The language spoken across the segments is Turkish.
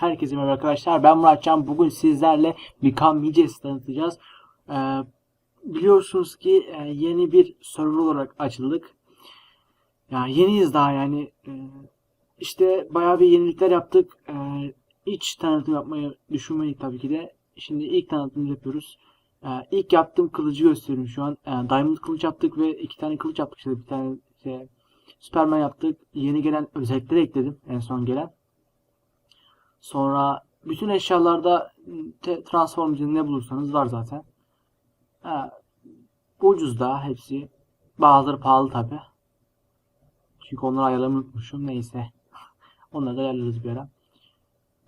Herkese merhaba arkadaşlar. Ben Muratcan. Bugün sizlerle Become Midges tanıtacağız. Ee, biliyorsunuz ki e, yeni bir server olarak açıldık. Yani yeniyiz daha yani. Ee, işte bayağı bir yenilikler yaptık. Ee, hiç tanıtım yapmayı düşünmedik tabii ki de. Şimdi ilk tanıtımı yapıyoruz. Ee, ilk yaptığım kılıcı gösteriyorum şu an. Ee, Diamond kılıç yaptık ve iki tane kılıç yaptık. İşte bir tane şey, Superman yaptık. Yeni gelen özellikleri ekledim. En son gelen. Sonra bütün eşyalarda te- transformacı ne bulursanız var zaten. Ha, ucuz da hepsi. Bazıları pahalı tabi. Çünkü onları ayarlamayı unutmuşum. Neyse. Onları da ayarlarız bir ara.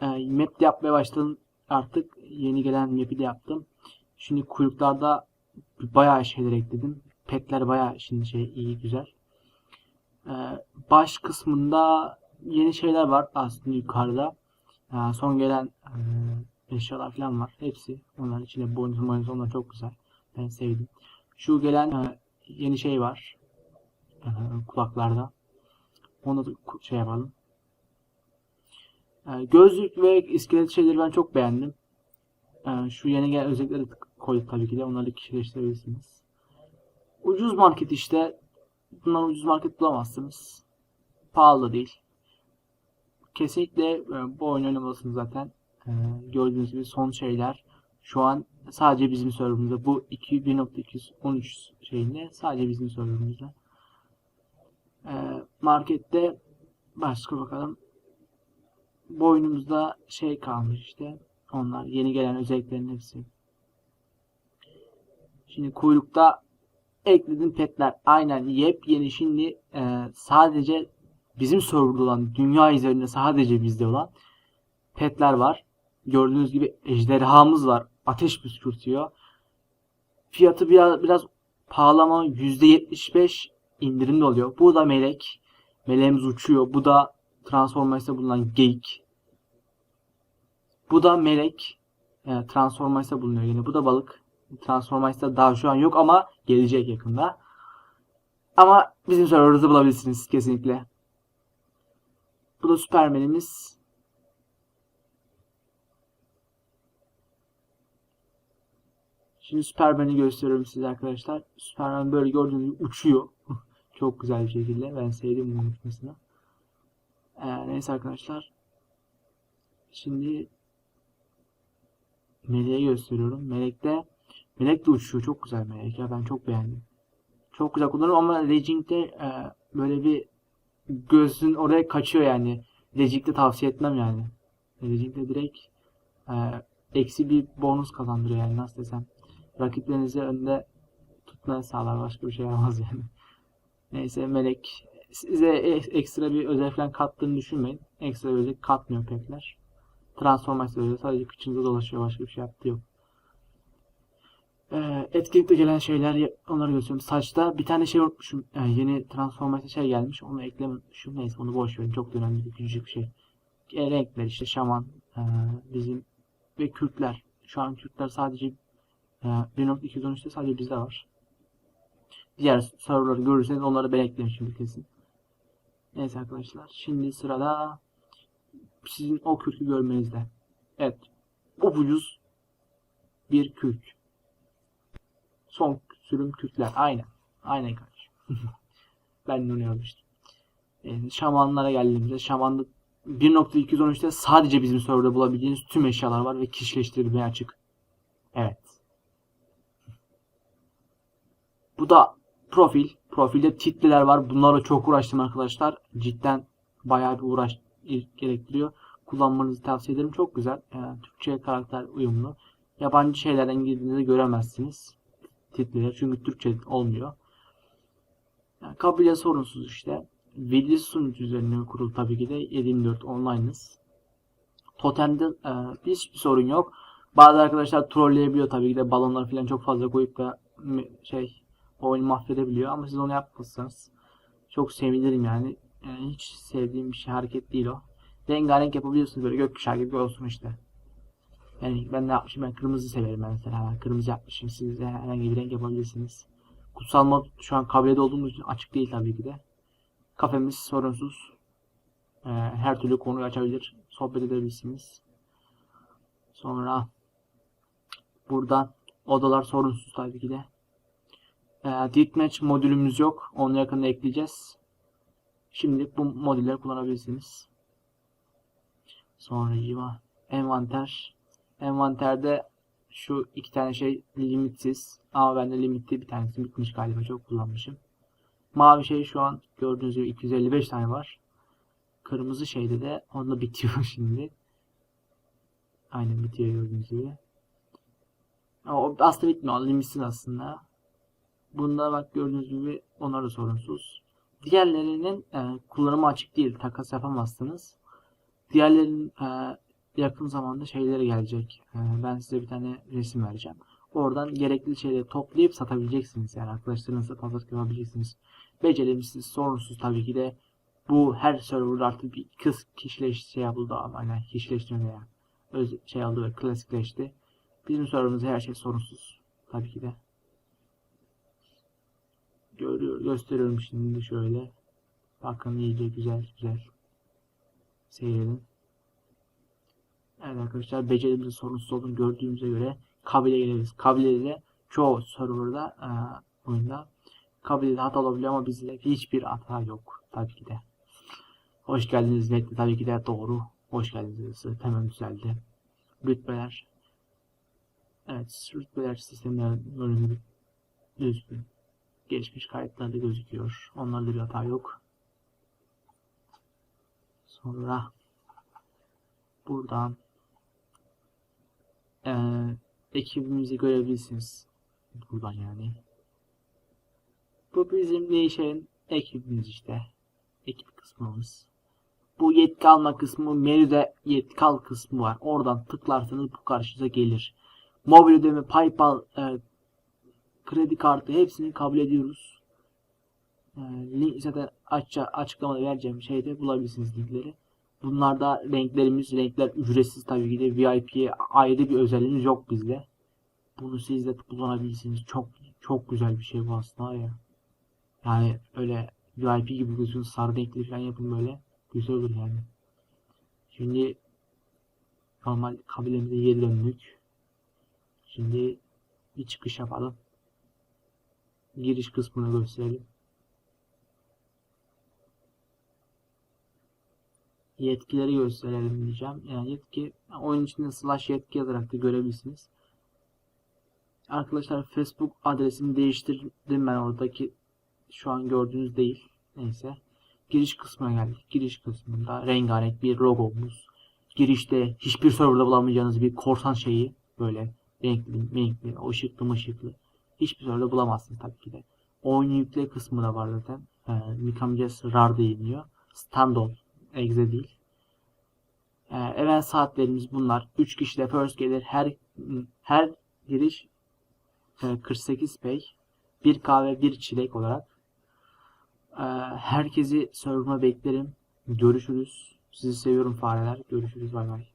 Ee, map de yapmaya başladım artık. Yeni gelen map'i de yaptım. Şimdi kuyruklarda bayağı şeyler ekledim. Petler bayağı şimdi şey iyi güzel. Ee, baş kısmında yeni şeyler var aslında yukarıda. Ee, son gelen e, eşyalar falan var. Hepsi. Onların içinde bonus bonus onlar çok güzel. Ben sevdim. Şu gelen e, yeni şey var. E, kulaklarda. Onu da şey yapalım. E, gözlük ve iskelet şeyleri ben çok beğendim. E, şu yeni gelen özellikleri koyduk tabii ki de. Onları kişileştirebilirsiniz. Ucuz market işte. Bundan ucuz market bulamazsınız. Pahalı değil. Kesinlikle e, bu oyun oynamalısınız zaten. E, gördüğünüz gibi son şeyler şu an sadece bizim serverımızda. Bu 2.1.213 şeyinde sadece bizim serverımızda. E, markette başka bakalım. Bu oyunumuzda şey kalmış işte. Onlar yeni gelen özelliklerin hepsi. Şimdi kuyrukta ekledim petler. Aynen yepyeni şimdi e, sadece bizim serverda dünya üzerinde sadece bizde olan petler var. Gördüğünüz gibi ejderhamız var. Ateş püskürtüyor. Fiyatı biraz, biraz pahalı ama %75 indirimli oluyor. Bu da melek. Meleğimiz uçuyor. Bu da Transformers'ta bulunan geyik. Bu da melek. Yani Transformers'ta bulunuyor yine. Bu da balık. Transformers'ta daha şu an yok ama gelecek yakında. Ama bizim serverımızda bulabilirsiniz kesinlikle. Bu da Superman'imiz. Şimdi Superman'i gösteriyorum size arkadaşlar. Superman böyle gördüğünüz gibi uçuyor. Çok güzel bir şekilde. Ben sevdim bunun uçmasını. Ee, neyse arkadaşlar. Şimdi Melek'i gösteriyorum. Melek de Melek de uçuyor. Çok güzel Melek ya. Ben çok beğendim. Çok güzel kullanıyorum ama Raging'de e, böyle bir gözün oraya kaçıyor yani. Legit'te tavsiye etmem yani. Legit'te direkt e, eksi bir bonus kazandırıyor yani nasıl desem. Rakiplerinizi önde tutmayı sağlar. Başka bir şey yapmaz yani. Neyse Melek size ekstra bir özel falan kattığını düşünmeyin. Ekstra bir özel katmıyor petler. Transformasyon sadece kıçınıza dolaşıyor. Başka bir şey yaptığı yok. Ee, etkinlikte gelen şeyler onları gösteriyorum. Saçta bir tane şey unutmuşum. Ee, yeni transformasyon şey gelmiş. Onu eklememişim. Neyse onu boş verin. Çok önemli değil. Küçücük bir şey. E, renkler işte şaman. ee, bizim ve Kürtler. Şu an Kürtler sadece ee, 1.213'te sadece bizde var. Diğer serverları görürseniz onları ben eklemişim kesin. Neyse arkadaşlar. Şimdi sırada sizin o kürkü görmenizde. Evet. Ucuz bir kürk. Son sürüm kürkler. Aynen. Aynen kardeşim. ben de onu yazmıştım. Ee, şamanlara geldiğimizde şamanda 1.213'te sadece bizim serverda bulabildiğiniz tüm eşyalar var ve kişileştirilmeye açık. Evet. Bu da profil. Profilde titleler var. Bunlarla çok uğraştım arkadaşlar. Cidden bayağı bir uğraş gerektiriyor. Kullanmanızı tavsiye ederim. Çok güzel. Yani Türkçe karakter uyumlu. Yabancı şeylerden girdiğinizde göremezsiniz. Titleleri. Çünkü Türkçe olmuyor. Yani kabile sorunsuz işte. Veli sunucu üzerine kurulu tabii ki de 724 online'ız. Totem'de e, hiçbir sorun yok. Bazı arkadaşlar trolleyebiliyor tabii ki de balonlar falan çok fazla koyup da şey oyunu mahvedebiliyor ama siz onu yapmazsanız çok sevinirim yani. yani hiç sevdiğim bir şey hareket değil o. Rengarenk yapabiliyorsunuz böyle gökkuşağı gibi olsun işte. Yani ben ne yapmışım ben kırmızı severim mesela kırmızı yapmışım siz de herhangi bir renk yapabilirsiniz. Kutsal mod şu an kabilede olduğumuz için açık değil tabii ki de. Kafemiz sorunsuz. Ee, her türlü konuyu açabilir, sohbet edebilirsiniz. Sonra buradan odalar sorunsuz tabii ki de. Ee, modülümüz yok. Onu yakında ekleyeceğiz. Şimdilik bu modülleri kullanabilirsiniz. Sonra civa envanter. Envanterde şu iki tane şey limitsiz. Ama bende limitli bir tanesi bitmiş galiba. Çok kullanmışım. Mavi şey şu an gördüğünüz gibi 255 tane var. Kırmızı şeyde de onda bitiyor şimdi. Aynen bitiyor gördüğünüz gibi. O aslında bitmiyor. Limitsiz aslında. Bunda bak gördüğünüz gibi onlar da sorunsuz. Diğerlerinin e, kullanımı açık değil. Takas yapamazsınız. Diğerlerinin e, yakın zamanda şeyleri gelecek. E, ben size bir tane resim vereceğim. Oradan gerekli şeyleri toplayıp satabileceksiniz. Yani arkadaşlarınızla pazarlık yapabileceksiniz. Becerimiz sorunsuz tabii ki de. Bu her serverda artık bir kız kişileş şey yapıldı ama yani kişileştirme yani. Öz, şey oldu ve klasikleşti. Bizim serverımızda her şey sorunsuz. Tabii ki de. Görüyor, gösteriyorum şimdi şöyle. Bakın iyice güzel güzel. Seyredin. Evet arkadaşlar becerimizin sorunsuz olduğunu gördüğümüze göre kabile geliriz. Kabilede çoğu serverda e, oyunda kabilede hata olabiliyor ama bizde hiçbir hata yok. Tabii ki de. Hoş geldiniz metni tabii ki de doğru. Hoş geldiniz. Hemen düzeldi. Rütbeler. Evet rütbeler sistemler bölümü düzgün. Geçmiş kayıtlarda gözüküyor. Onlarda bir hata yok. Sonra buradan eee ekibimizi görebilirsiniz. Buradan yani. Bu bizim değişen ekibimiz işte. Ekip kısmımız. Bu yetki alma kısmı menüde yetki al kısmı var. Oradan tıklarsanız bu karşınıza gelir. Mobil ödeme, PayPal, e, kredi kartı hepsini kabul ediyoruz. E, link zaten açıklamada vereceğim şeyde bulabilirsiniz linkleri. Bunlarda renklerimiz, renkler ücretsiz tabii ki de VIP'ye ayrı bir özelliğimiz yok bizde. Bunu siz de kullanabilirsiniz. Çok çok güzel bir şey bu aslında ya. Yani öyle VIP gibi gözünüz sarı renkli falan yapın böyle. Güzel olur yani. Şimdi normal kabilemize geri döndük. Şimdi bir çıkış yapalım. Giriş kısmını gösterelim. Yetkileri gösterelim diyeceğim. Yani yetki oyun içinde slash yetki yazarak da görebilirsiniz. Arkadaşlar Facebook adresimi değiştirdim ben oradaki şu an gördüğünüz değil. Neyse. Giriş kısmına geldik. Giriş kısmında rengarenk bir logomuz. Girişte hiçbir serverda bulamayacağınız bir korsan şeyi böyle renkli, renkli, ışıklı ışıklı. Hiçbir serverda bulamazsınız tabii ki de. Oyun yükle kısmı da var zaten. Ee, Micamges RAR deniliyor. Standard, exe değil. Ee, event saatlerimiz bunlar. 3 kişi de first gelir. Her her giriş e, 48 pay. Bir kahve, bir çilek olarak. Ee, herkesi server'ıma beklerim. Görüşürüz. Sizi seviyorum fareler. Görüşürüz. Bay bay.